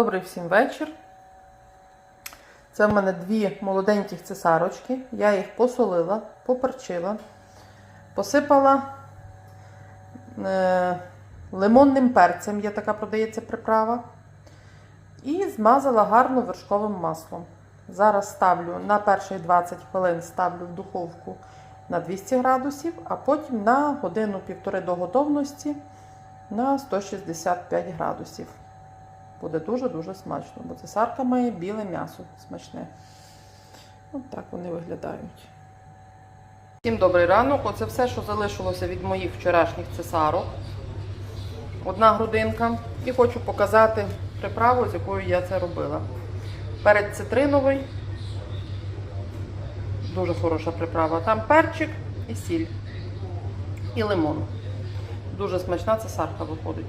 Добрий всім вечір. Це в мене дві молоденьких цесарочки. Я їх посолила, поперчила, посипала е, лимонним перцем, є така продається приправа. І змазала гарно вершковим маслом. Зараз ставлю на перші 20 хвилин ставлю в духовку на 200 градусів, а потім на годину-півтори до готовності на 165 градусів. Буде дуже-дуже смачно, бо цесарка має біле м'ясо смачне. Ось так вони виглядають. Всім добрий ранок. Оце все, що залишилося від моїх вчорашніх цесарок. Одна грудинка. І хочу показати приправу, з якою я це робила. Перець цитриновий. Дуже хороша приправа. Там перчик і сіль. І лимон. Дуже смачна цесарка виходить.